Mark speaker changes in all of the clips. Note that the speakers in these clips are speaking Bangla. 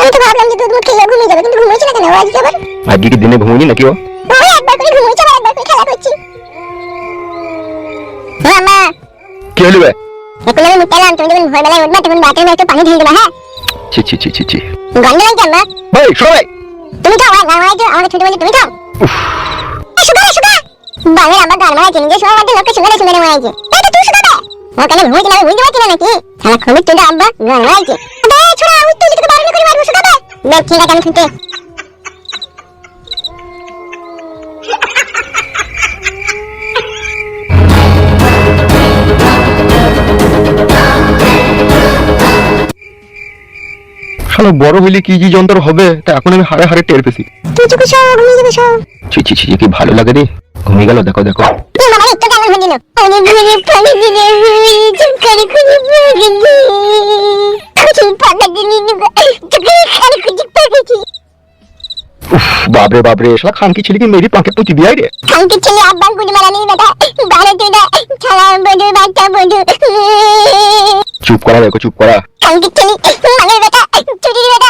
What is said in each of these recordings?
Speaker 1: আমি তো ভাবলাম যে দুধ মুখ খেলে ঘুমিয়ে যাবে কিন্তু ঘুমিয়েছে না কেন? আজকে আবার?
Speaker 2: আজকে কি দিনে ঘুমিয়ে নাকি ও?
Speaker 1: ওই একবার করে ঘুমিয়েছে আবার একবার করে খেলা করছি। মামা
Speaker 2: কি হলো বে?
Speaker 1: এখন আমি মুখ এলাম তুমি যখন ভোরবেলায় উঠবা তখন বাথরুমে একটু পানি ঢেলে দেবা হ্যাঁ?
Speaker 2: ছি ছি ছি ছি ছি।
Speaker 1: গন্ধ লাগছে আম্মা
Speaker 2: ভাই শোনো ভাই।
Speaker 1: তুমি তো আমার গান মারাইছো আমাকে ছোট বলছি তুমি তো। সুগা সুগা বাংলা আমার গান মারাইছে নিজে সবার মধ্যে লোককে সুগা সুগা মারাইছে তো তুই সুগা বে ও কেন ঘুমিয়ে গেল বুঝতে পারছি না নাকি? সারা খমির তুই আব্বা গান মারাইছে ছোড়া তুই তোকে বারণ করে মারবো বে ঠিক আছে আমি শুনতে।
Speaker 2: শালো বড় হইলে কি যে যন্ত্র হবে তা এখন আমি হারে হারে টের পেছি।
Speaker 1: তুই সব ঘুমিয়ে যাবে সব
Speaker 2: ছি ছি ছি কি ভালো লাগে রে। ঘুমিয়ে গেল দেখো দেখো।
Speaker 1: মামা একটু গান হয়ে অনেক চুপ করে খুঁজে
Speaker 2: বাপরে বাপরে শালা খানকি ছেলে কি মেরি পাকে পুঁতি দিয়াই রে?
Speaker 1: খানকি ছেলে আব্বার গুলি মারানি বেটা। বারে তুই ছাড়া বন্ধু বাচ্চা বন্ধু
Speaker 2: চুপ করা দেখো চুপ করা।
Speaker 1: খানকি ছেলে মানে বেটা চুরি বেটা।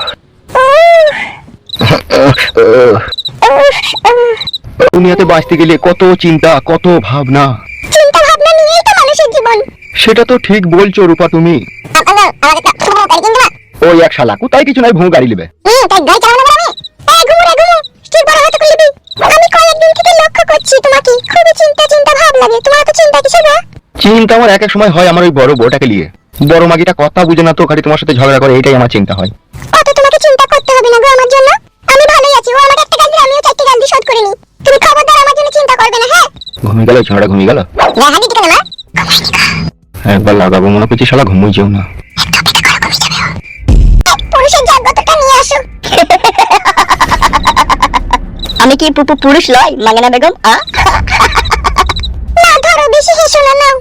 Speaker 2: দুনিয়াতে বাঁচতে গেলে কত চিন্তা কত ভাবনা।
Speaker 1: চিন্তা ভাবনা নিয়েই তো মানুষের জীবন।
Speaker 2: সেটা তো ঠিক বলছো রূপা তুমি। ওই এক শালা কোথায় কিছু নাই ভুঁ গাড়ি নেবে।
Speaker 1: হুম তাই গাড়ি চালাবো না আমি এই ঘুমো রে ঘুমো। ঠিক বড় হতে করবি আমি কয়েকদিন থেকে লক্ষ্য করছি তোমাকে। খুবই চিন্তা
Speaker 2: আমার এক এক সময় হয় আমার ওই বড় বউটাকে নিয়ে। বড় মাগিটা কথা বুঝে না তো খালি তোমার সাথে ঝগড়া করে এটাই আমার চিন্তা হয়।
Speaker 1: অত তোমাকে চিন্তা করতে হবে না গো আমার জন্য। আমি ভালোই আছি ও আমাকে একটা গাল দিলে আমিও চারটি গাল দিয়ে শোধ করে নিই। তুমি খবরদার আমার জন্য চিন্তা করবে না হ্যাঁ?
Speaker 2: ঘুমিয়ে গেল ঝগড়া ঘুমিয়ে গেল?
Speaker 1: রাহানি দিকে না
Speaker 2: একবার লাগাবো মনে করছি শালা ঘুমোই যেও না।
Speaker 1: পুরুষের জাগ্রতটা নিয়ে আসো।
Speaker 3: আমি কি পুপু পুরুষ লয় মাঙ্গেনা বেগম আ?
Speaker 1: না ধরো বেশি হেসো না নাও।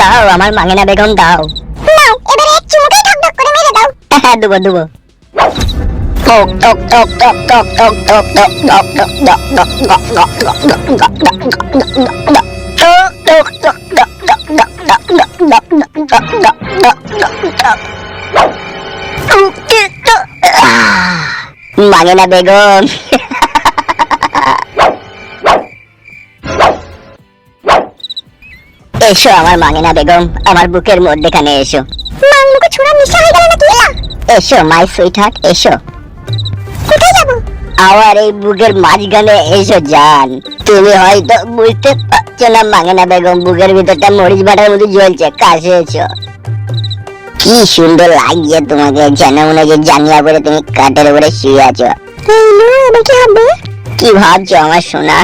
Speaker 3: দাও আমার মাঙ্গেনা বেগম দাও।
Speaker 1: নাও এবারে এক চুমুকে ঢক ঢক করে মেরে দাও।
Speaker 3: হ্যাঁ দেবো দেবো। মাগেনা বেগম। এসো আমার মাঙ্গিনা বেগম আমার বুকের মধ্যেখানে এসো।
Speaker 1: মাংমুখে ছুরা নিশা
Speaker 3: এসো মাই সুইট হার্ট এসো।
Speaker 1: কোথায় যাব?
Speaker 3: আমার এই বুকের মাঝখানে এসো জান। তুমি হয়তো বুঝতে পারছ না মাঙ্গেনা বেগম বুকের ভিতরটা মরিচ বাটার মতো জ্বলছে কাছে এসো। কি সুন্দর লাগছে তোমাকে যেন মনে হচ্ছে জাঙ্গিয়া পরে তুমি কাঠের উপরে শুয়ে আছো।
Speaker 1: এবার কি হবে
Speaker 3: কি ভাবছ আমার সোনা?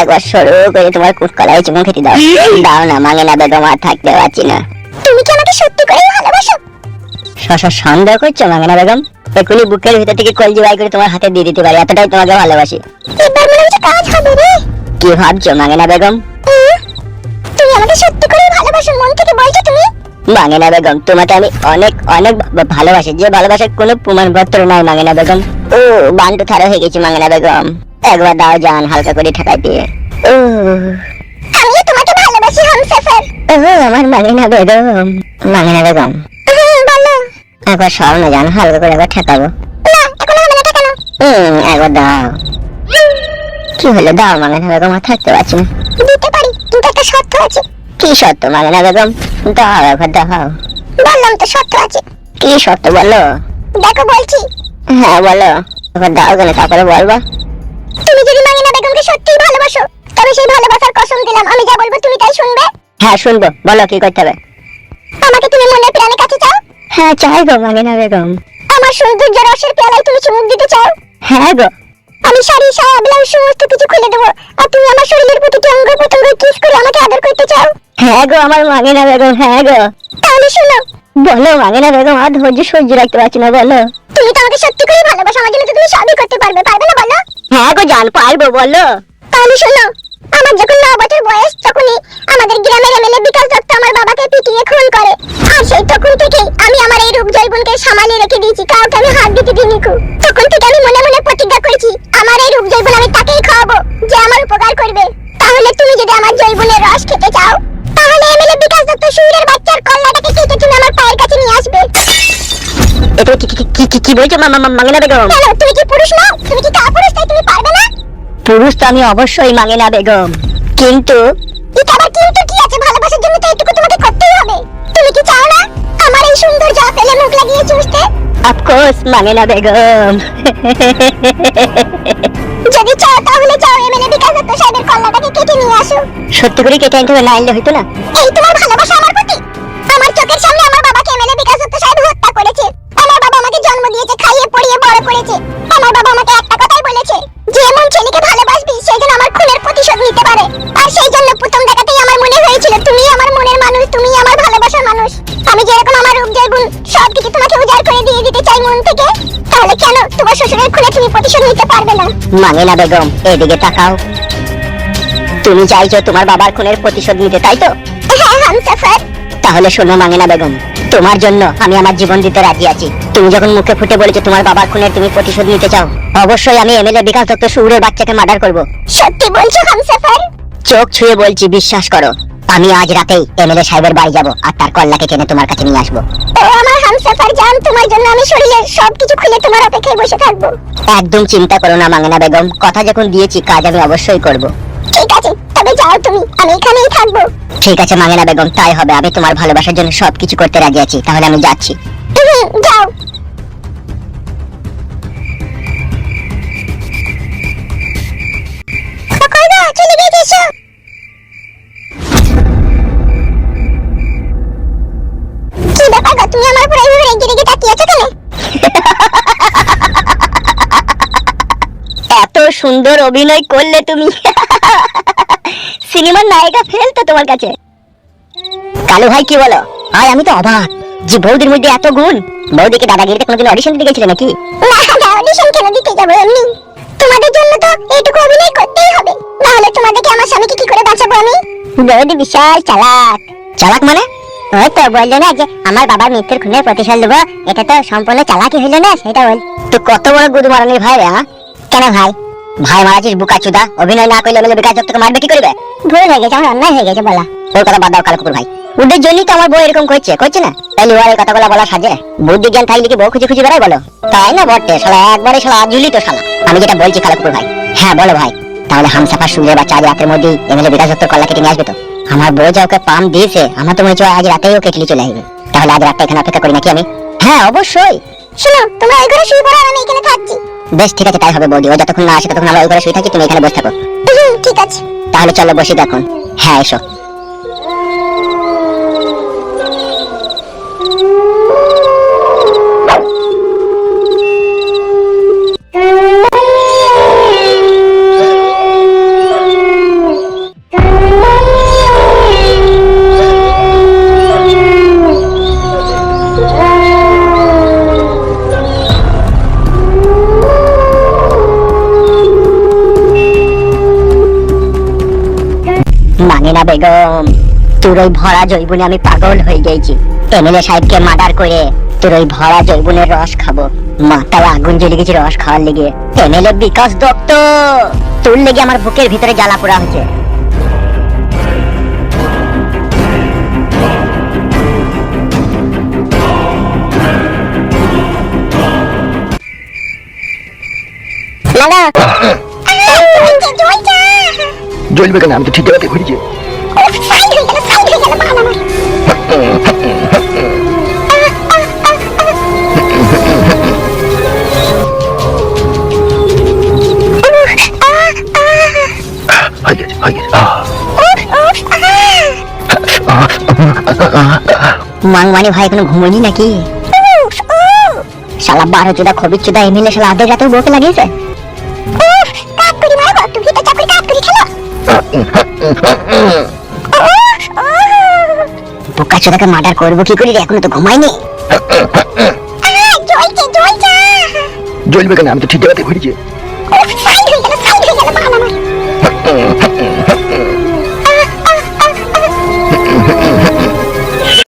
Speaker 3: একবার সরু করে তোমার কুটকলায় চুমু খেতে দাও। দাও না মাঙ্গেনা বেগম আর থাকতে পারছি না।
Speaker 1: তুমি কি আমাকে সত্যি করেই ভালোবাসো?
Speaker 3: সন্দেহ করছ মাঙ্গেনা বেগম? এখনই বুকের ভিতর থেকে কলজি বাই করে তোমার হাতে দিয়ে দিতে পারি এতটাই তোমাকে ভালোবাসি।
Speaker 1: এবার মনে হচ্ছে কাজ হবে রে।
Speaker 3: কি ভাবছ মাঙ্গেনা বেগম?
Speaker 1: তুমি আমাকে সত্যি করেই ভালোবাসো মন থেকে বলছো তুমি?
Speaker 3: মাঙ্গেনা বেগম তোমাকে আমি অনেক অনেক ভালোবাসি যে ভালোবাসার কোনো প্রমাণপত্র নাই মাঙ্গেনা বেগম। ও বান্টু থারা হয়ে গেছি মাঙ্গেনা বেগম। একবার দাও জান হালকা করে ঠেকাই দিয়ে। ও
Speaker 1: আমিও তোমাকে ভালোবাসি হামসাফার।
Speaker 3: ও আমার মাঙ্গেনা বেগম মাঙ্গেনা বেগম। একবার সর না জান হালকা করে একবার ঠেকাবো
Speaker 1: না এখন হবে না ঠেকানো
Speaker 3: হুম একবার দাও। কি হলো দাও মাঙ্গেনা বেগম আর থাকতে পারছি না।
Speaker 1: দিতে পারি কিন্তু একটা শর্ত আছে।
Speaker 3: কি শর্ত মাঙ্গেনা বেগম দাও একবার দাও।
Speaker 1: বললাম তো শর্ত আছে।
Speaker 3: কি শর্ত বলো?
Speaker 1: দেখো বলছি।
Speaker 3: হ্যাঁ বলো। এবার দাও কেন তারপরে বলবা।
Speaker 1: তুমি যদি মাঙ্গিনা বেগমকে সত্যিই ভালোবাসো তবে সেই ভালোবাসার কসম দিলাম আমি যা বলব তুমি তাই শুনবে?
Speaker 3: হ্যাঁ শুনব। বলো কি করতে হবে?
Speaker 1: আমাকে তুমি মনে প্রাণের কাছে চাও
Speaker 3: হ্যাঁ চাই গো মাঙ্গেনা বেগম।
Speaker 1: আমার সৌন্দর্য রসের পেয়ালায় তুমি চুমুক দিতে চাও?
Speaker 3: হ্যাঁ গো।
Speaker 1: আমি শাড়ি সায়া ব্লাউজ সমস্ত কিছু খুলে দেবো। আর তুমি আমার শরীরের প্রতিটি অঙ্গ প্রত্যঙ্গ কিস করে আমাকে আদর করতে চাও?
Speaker 3: হ্যাঁ গো আমার মাঙ্গেনা বেগম হ্যাঁ গো।
Speaker 1: তাহলে শোনো।
Speaker 3: বলো মাঙ্গেনা বেগম আর ধৈর্য সহ্য রাখতে পারছি না বলো।
Speaker 1: তুমি তো আমাকে সত্যি করে ভালোবাসো আমার জন্য তুমি সবই করতে পারবে পারবে না বলো?
Speaker 3: হ্যাঁ গো জান পারব বলো।
Speaker 1: তাহলে শোনো। আমার যখন ন বছর বয়স তখনই আমাদের গ্রামের এমএলএ বিকাশ দত্ত আমার বাবাকে পিটিয়ে খুন করে। আর সেই তখন থেকেই আমি আমার এই রূপ জৈবনকে সামালে রেখে দিয়েছি কাউকে আমি হাত দিতে দিইনি তখন থেকে আমি মনে মনে প্রতিজ্ঞা করেছি আমার এই রূপ জৈবন আমি তাকেই খাওয়াবো যে আমার উপকার করবে। তাহলে তুমি যদি আমার জৈবনের রস খেতে চাও তাহলে এমএলএ বিকাশ দত্ত সুরের বাচ্চার কল্লাটাকে কেটে তুমি আমার পায়ের কাছে নিয়ে আসবে।
Speaker 3: এটা কি কি- কি কি- বলছো মা- মা- মাঙ্গেনা বেগম?
Speaker 1: তুমি কি পুরুষ নও তুমি কি
Speaker 3: পুরুষ তো আমি অবশ্যই মাঙ্গেনা বেগম। কিন্তু
Speaker 1: আবার কিন্তু কি আছে? ভালোবাসার জন্য তো এটুকু তোমাকে করতেই হবে। তুমি কি চাও না? আমার এই সুন্দর যা পেলে মুখ লাগিয়ে চুষতে?
Speaker 3: অফকোর্স মাঙ্গেনা বেগম।
Speaker 1: যদি চাও তাহলে চাও এমএলএ বিকাশ দত্ত সাহেবের কল্লাটাকে কেটে নিয়ে আসো।
Speaker 3: সত্যি করে কেটে আনতে হবে না আনলে হইতো না।
Speaker 1: এই তোমার ভালোবাসা আমার প্রতি। আমার চোখের সামনে
Speaker 3: মাঙ্গেনা বেগম এদিকে তাকাও। তুমি চাইছো তোমার বাবার খুনের প্রতিশোধ নিতে তাই তো? তাহলে শোনো মাঙ্গেনা বেগম তোমার জন্য আমি আমার জীবন দিতে রাজি আছি। তুমি যখন মুখে ফুটে বলেছ তোমার বাবার খুনের তুমি প্রতিশোধ নিতে চাও অবশ্যই আমি এমএলএ বিকাশ দত্ত সুরের বাচ্চাকে মার্ডার করব।
Speaker 1: সত্যি বলছো হামসাফার
Speaker 3: চোখ ছুঁয়ে বলছি বিশ্বাস করো। আমি আজ রাতেই এমএলএ সাহেবের বাড়ি যাব আর তার কল্লাকে টেনে তোমার কাছে নিয়ে আসব।
Speaker 1: ও আমার হামসাফার জান তোমার জন্য আমি শরীরের সবকিছু খুলে তোমার অপেক্ষায় বসে থাকব।
Speaker 3: একদম চিন্তা করো না মাঙ্গেনা বেগম। কথা যখন দিয়েছি কাজ আমি অবশ্যই করব।
Speaker 1: ঠিক আছে তবে যাও তুমি আমি এখানেই থাকব।
Speaker 3: ঠিক আছে মাঙ্গেনা বেগম তাই হবে। আমি তোমার ভালোবাসার জন্য সবকিছু করতে রাজি আছি তাহলে আমি যাচ্ছি।
Speaker 1: যাও।
Speaker 3: সুন্দর অভিনয় করলে তুমি। সিনেমার নায়িকা ফেল তো তোমার কাছে। কালু ভাই কি বলো? আর আমি তো অবাক যে বৌদির মধ্যে এত গুণ। বৌদিকে দাদাগিরিতে কোনোদিন অডিশন দিতে গেছিলে নাকি?
Speaker 1: না অডিশন কেন দিতে যাব এমনি? তোমাদের জন্য তো এইটুকু অভিনয় করতেই হবে। না হলে তোমাদেরকে আমার স্বামীকে কি করে বাঁচাবো আমি?
Speaker 3: বৌদি বিশাল চালাক। চালাক মানে? ওই তো বলল না যে আমার বাবার মৃত্যুর খুনের প্রতিশোধ দেবো এটা তো সম্পূর্ণ চালাকি হইল না সেটা বল। তো কত বড় গুদ মারানি ভাই? কেন ভাই? ভাই মারাছিস, বুকা চুদা। অভিনয় না করলে বলে বিকাশ তোকে মারবে, কি করবে? ভুল হয়ে গেছে আমার অন্যায় হয়ে গেছে, বলা। ওর কথা বাদ দাও, কালো কুকুর ভাই। ওদের জন্যই তো আমার বউ এরকম করছে করছে না? তাইলে ওর এই কথাগুলো বলা সাজে। বুদ্ধি জ্ঞান থাকলে কি বউ খুঁজে খুঁজে বেড়াই বলো? তাই না, বটে? শালা, একবারে শালা ঝুলি তো শালা। আমি যেটা বলছি, কালো কুকুর ভাই। হ্যাঁ বলো ভাই। তাহলে হামসাফার সুরে বা চার রাতের মধ্যেই এমএলএ বিকাশ দত্তর কল্লা কেটে নিয়ে আসবে তো? আমার বউ যা ওকে পাম দিয়েছে, আমার তো মনে হচ্ছে আজ রাতেই ও কেটলি চলে আসবে। তাহলে আজ রাতটা এখানে অপেক্ষা করি নাকি আমি? হ্যাঁ অবশ্যই।
Speaker 1: শোনো, তোমরা ওই ঘরে শুয়ে পড়ো আমি এখানে থাকছি।
Speaker 3: বেশ ঠিক আছে তাই হবে বৌদি। ও যতক্ষণ না আসে ততক্ষণ আমরা ওই ঘরে শুয়ে থাকি তুমি এখানে বসে থাকো।
Speaker 1: ঠিক আছে।
Speaker 3: তাহলে চলো বসি দেখুন। হ্যাঁ এসো। মানিনা বেগম তোর ওই ভরা জৈবনে আমি পাগল হয়ে গেছি এমএলএ সাহেবকে মার্ডার করে তোর ওই ভরা জৈবনের রস খাব মাথায় আগুন জ্বলে গেছে রস খাওয়ার লেগে এমএলএ বিকাশ দত্ত তোর লেগে আমার বুকের ভিতরে জ্বালা পোড়া হচ্ছে
Speaker 1: লাগা
Speaker 2: জ্বলবে কেন আমি তো ঠিক জায়গাতে ঘুরেছি
Speaker 3: মাংমানি ভাই কোনো ঘুমোনি নাকি? শালা বারো চোদা খবির চোদা এমএলএ শালা আধে রাতেও বউকে লাগিয়েছে। বোকা চোদাকে মার্ডার করব কি করে এখনও তো ঘুমাইনি
Speaker 2: জ্বলবে কেন? আমি তো ঠিক জায়গাতে ঘুরছি